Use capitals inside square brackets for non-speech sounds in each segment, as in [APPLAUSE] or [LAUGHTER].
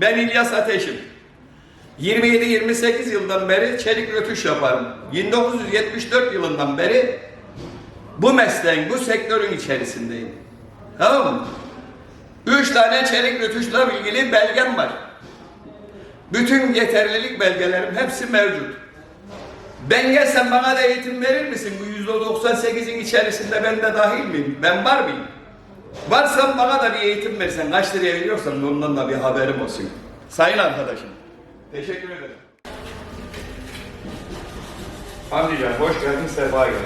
Ben İlyas Ateş'im. 27-28 yıldan beri çelik rötuş yaparım. 1974 yılından beri bu mesleğin, bu sektörün içerisindeyim. Tamam mı? Üç tane çelik rötuşla ilgili belgem var. Bütün yeterlilik belgelerim hepsi mevcut. Ben gelsem bana da eğitim verir misin? Bu yüzde 98'in içerisinde ben de dahil miyim? Ben var mıyım? Varsan bana da bir eğitim versen, kaç liraya veriyorsan ondan da bir haberim olsun. Sayın arkadaşım. Teşekkür ederim. Hamdican hoş geldin, sefa geldin.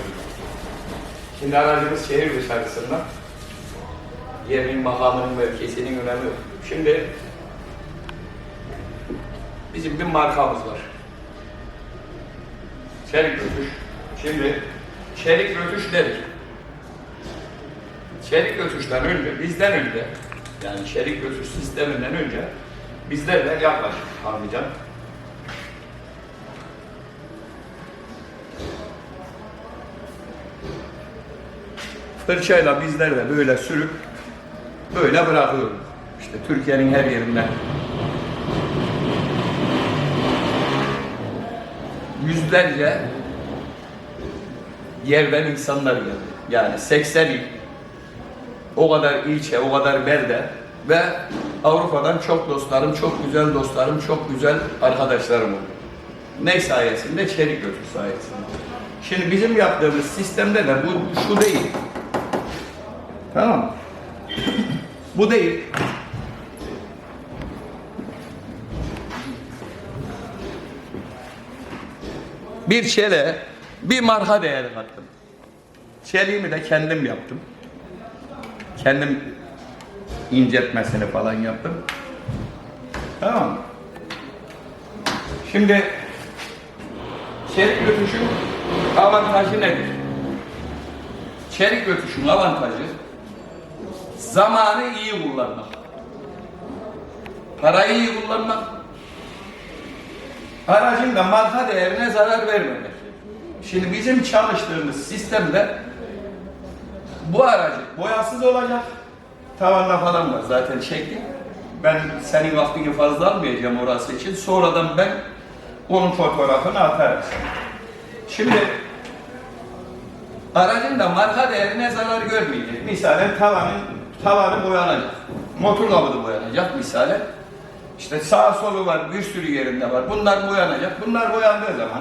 Şimdi aracımız şehir dışarısında. Yerin, makamının, mevkisinin önemi yok. Şimdi bizim bir markamız var. Çelik rötuş. Şimdi çelik rötuş nedir? Çelik rötuştan önce, bizden önce, yani çelik rötuş sisteminden önce bizlerle yaklaş anlayacağım. Fırçayla bizler de böyle sürüp böyle bırakıyoruz. İşte Türkiye'nin her yerinden yüzlerce yerden insanlar geldi. Yani 80 il, o kadar ilçe, o kadar belde ve Avrupa'dan çok dostlarım, çok güzel dostlarım, çok güzel arkadaşlarım oldu. Ne sayesinde? Çelik götür sayesinde. Şimdi bizim yaptığımız sistemde de bu şu değil. Tamam [LAUGHS] bu değil. Bir çele, bir marka değeri kattım. Çeliğimi de kendim yaptım. Kendim inceltmesini falan yaptım. Tamam? Şimdi çelik rötuşun avantajı nedir? Çelik rötuşun avantajı zamanı iyi kullanmak. Parayı iyi kullanmak. Aracın da marka değerine zarar vermemek. Şimdi bizim çalıştığımız sistemde bu aracı boyasız olacak. Tavanda falan var zaten çektim. Ben senin vaktini fazla almayacağım orası için. Sonradan ben onun fotoğrafını atarım. Şimdi aracın da marka değerine zarar görmeyecek. Misalen tavanın tavanı boyanacak. Motor kabuğu boyanacak misalen. İşte sağ solu var, bir sürü yerinde var. Bunlar boyanacak. Bunlar boyandığı zaman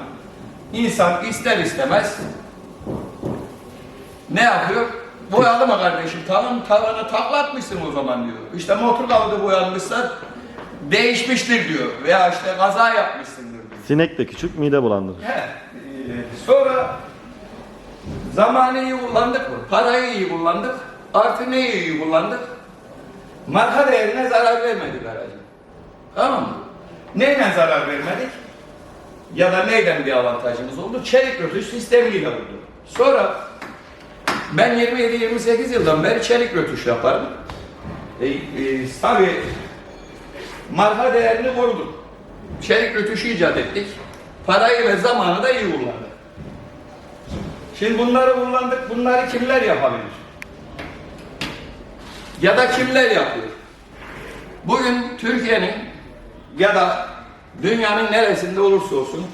insan ister istemez ne yapıyor? Boyalı mı kardeşim? Tamam tavana taklatmışsın o zaman diyor. İşte motor kabuğu boyanmışsa değişmiştir diyor. Veya işte kaza yapmışsındır diyor. Sinek de küçük, mide bulandırır. He, e, sonra zamanı iyi kullandık mı? Parayı iyi kullandık. Artı neyi iyi kullandık? Marka değerine zarar vermedik aracın. Tamam mı? Neyle zarar vermedik? Ya da neyden bir avantajımız oldu? Çelik rötuş sistemiyle oldu. Sonra ben 27-28 yıldan beri çelik rötuş yaparım. E, e, tabii marka değerini koruduk. Çelik rötuşu icat ettik. Parayı ve zamanı da iyi kullandık. Şimdi bunları kullandık. Bunları kimler yapabilir? Ya da kimler yapıyor? Bugün Türkiye'nin ya da dünyanın neresinde olursa olsun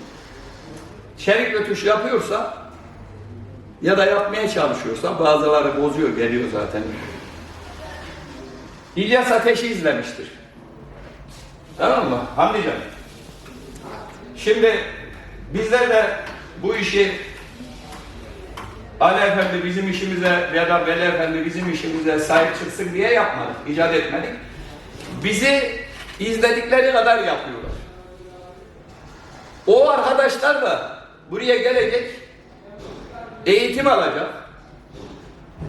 çelik rötuş yapıyorsa ya da yapmaya çalışıyorsa bazıları bozuyor, geliyor zaten. İlyas Ateş'i izlemiştir. Tamam mı? Hamdican. Şimdi bizler de bu işi Ali Efendi bizim işimize ya da Veli Efendi bizim işimize sahip çıksın diye yapmadık, icat etmedik. Bizi izledikleri kadar yapıyorlar. O arkadaşlar da buraya gelecek, eğitim alacak.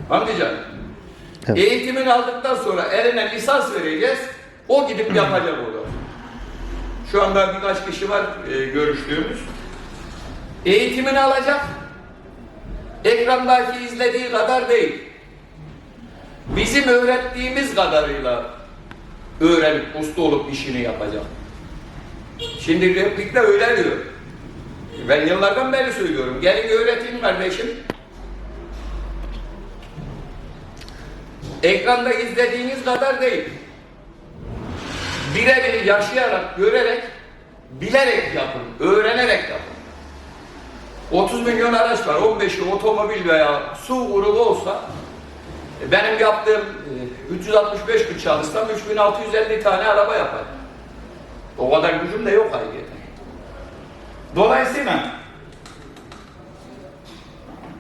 Hamdican, Evet. eğitimini aldıktan sonra eline lisans vereceğiz, o gidip yapacak orada. Şu anda birkaç kişi var e, görüştüğümüz. Eğitimini alacak, ekrandaki izlediği kadar değil. Bizim öğrettiğimiz kadarıyla öğrenip usta olup işini yapacak. Şimdi replikte öyle diyor. Ben yıllardan beri söylüyorum. Gelin öğretin kardeşim. Ekranda izlediğiniz kadar değil. birebir yaşayarak, görerek, bilerek yapın, öğrenerek yapın. 30 milyon araç var, 15'i otomobil veya su grubu olsa e, benim yaptığım e, 365 gün çalışsam 3650 tane araba yapar. O kadar gücüm de yok ayrıca. Dolayısıyla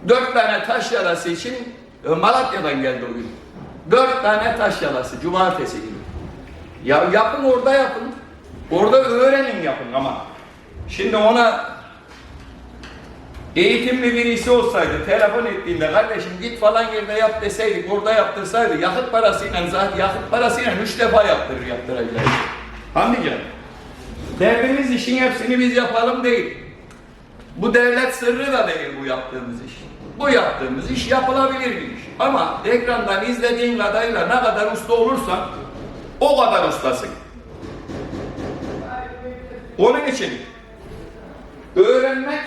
dört tane taş yalası için e, Malatya'dan geldi o gün. Dört tane taş yalası cumartesi günü. Ya yapın orada yapın. Orada öğrenin yapın ama. Şimdi ona eğitimli birisi olsaydı telefon ettiğinde kardeşim git falan yerde yap deseydik orada yaptırsaydı yakıt parasıyla zaten yakıt parasıyla üç defa yaptırır yaptıracağız. Hamdi canım. Derdimiz işin hepsini biz yapalım değil. Bu devlet sırrı da değil bu yaptığımız iş. Bu yaptığımız iş yapılabilir bir iş. Ama ekrandan izlediğin kadarıyla ne kadar usta olursan o kadar ustasın. Onun için öğrenmek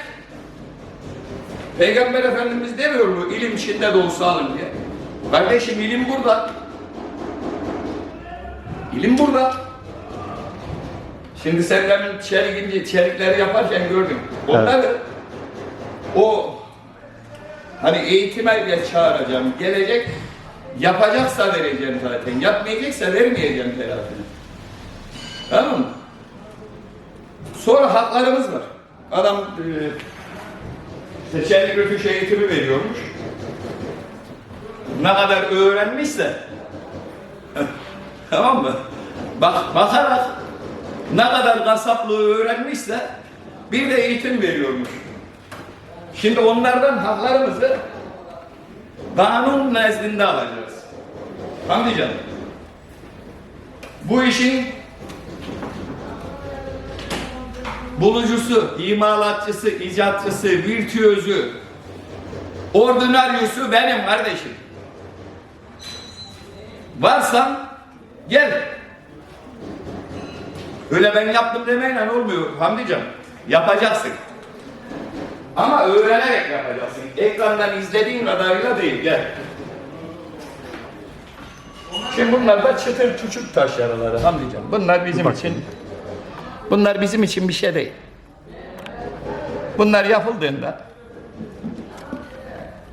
Peygamber Efendimiz demiyor mu ilim içinde de olsa alın diye. Kardeşim ilim burada. İlim burada. Şimdi sen demin çelik, çelikleri yaparken gördüm. Onları o hani eğitime diye çağıracağım. Gelecek yapacaksa vereceğim zaten. Yapmayacaksa vermeyeceğim telafini. Tamam mı? Sonra haklarımız var. Adam e, işte çelik rötuş eğitimi veriyormuş. Ne kadar öğrenmişse [LAUGHS] tamam mı? Bak, bakarak ne kadar kasaplığı öğrenmişse bir de eğitim veriyormuş. Şimdi onlardan haklarımızı kanun nezdinde alacağız. Hamdi canım. Bu işin bulucusu, imalatçısı, icatçısı, virtüözü, ordinaryosu benim kardeşim. Varsan gel. Öyle ben yaptım demeyle olmuyor Hamdican. Yapacaksın. Ama öğrenerek yapacaksın. Ekrandan izlediğin kadarıyla değil. Gel. Şimdi bunlar da çıtır küçük taş yaraları Hamdican. Bunlar bizim için bunlar bizim için bir şey değil. Bunlar yapıldığında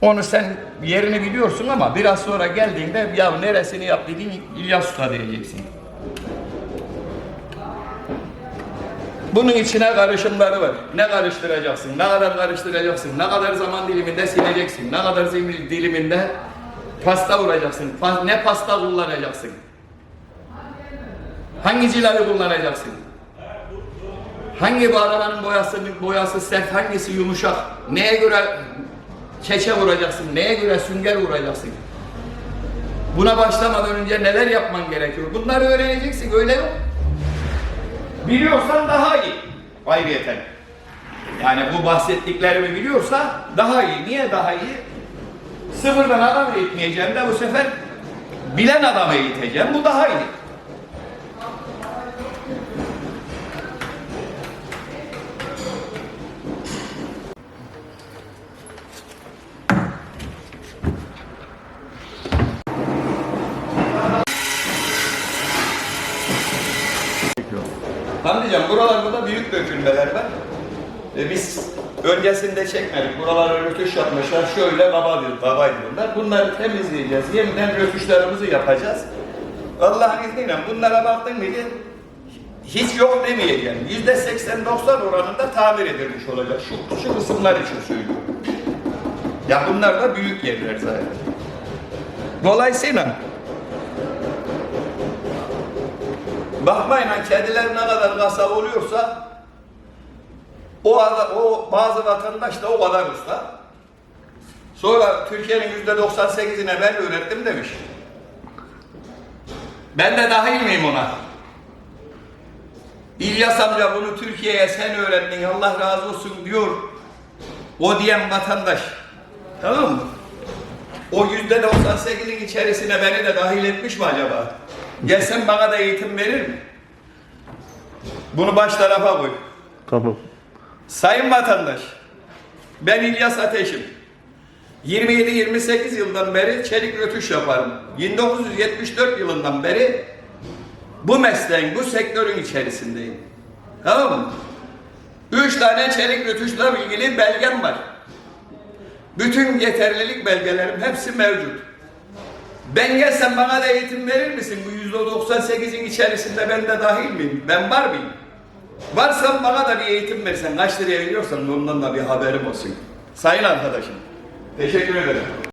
onu sen yerini biliyorsun ama biraz sonra geldiğinde ya neresini yap dediğin İlyas Usta diyeceksin. Bunun içine karışımları var. Ne karıştıracaksın, ne kadar karıştıracaksın, ne kadar zaman diliminde sileceksin, ne kadar zaman diliminde pasta vuracaksın, ne pasta kullanacaksın. Hangi cilayı kullanacaksın? Hangi bu arabanın boyasının boyası sert, hangisi yumuşak? Neye göre keçe vuracaksın, neye göre sünger vuracaksın? Buna başlamadan önce neler yapman gerekiyor? Bunları öğreneceksin, öyle yok. Biliyorsan daha iyi. Ayrıyeten. Yani bu bahsettiklerimi biliyorsa daha iyi. Niye daha iyi? Sıfırdan adam eğitmeyeceğim de bu sefer bilen adamı eğiteceğim. Bu daha iyi. Buralarda da büyük dökülmeler var. E, biz öncesinde çekmedik. Buralara rötuş yapmışlar. Şöyle baba diyor, baba diyorlar. Bunları temizleyeceğiz. Yeniden rötuşlarımızı yapacağız. Allah'ın izniyle bunlara baktın mıydı? Hiç yok demeyeceğim. Yüzde 80-90 oranında tamir edilmiş olacak. Şu, şu kısımlar için söylüyorum. Ya bunlar da büyük yerler zaten. Dolayısıyla Bakmayın ha kediler ne kadar kasap oluyorsa o, ada- o bazı vatandaş da o kadar usta. Sonra Türkiye'nin yüzde 98'ine ben öğrettim demiş. Ben de dahil miyim ona? İlyas amca bunu Türkiye'ye sen öğrettin Allah razı olsun diyor. O diyen vatandaş. Tamam mı? O yüzde 98'in içerisine beni de dahil etmiş mi acaba? Gelsen bana da eğitim verir mi? Bunu baş tarafa koy. Tamam. Sayın vatandaş, ben İlyas Ateş'im. 27-28 yıldan beri çelik rötuş yaparım. 1974 yılından beri Bu mesleğin, bu sektörün içerisindeyim. Tamam mı? Üç tane çelik rütuşla ilgili belgem var. Bütün yeterlilik belgelerim hepsi mevcut. Ben gelsem bana da eğitim verir misin? Bu yüzde 98'in içerisinde ben de dahil miyim? Ben var mıyım? Varsan bana da bir eğitim versen, kaç liraya veriyorsan ondan da bir haberim olsun. Sayın arkadaşım, teşekkür ederim.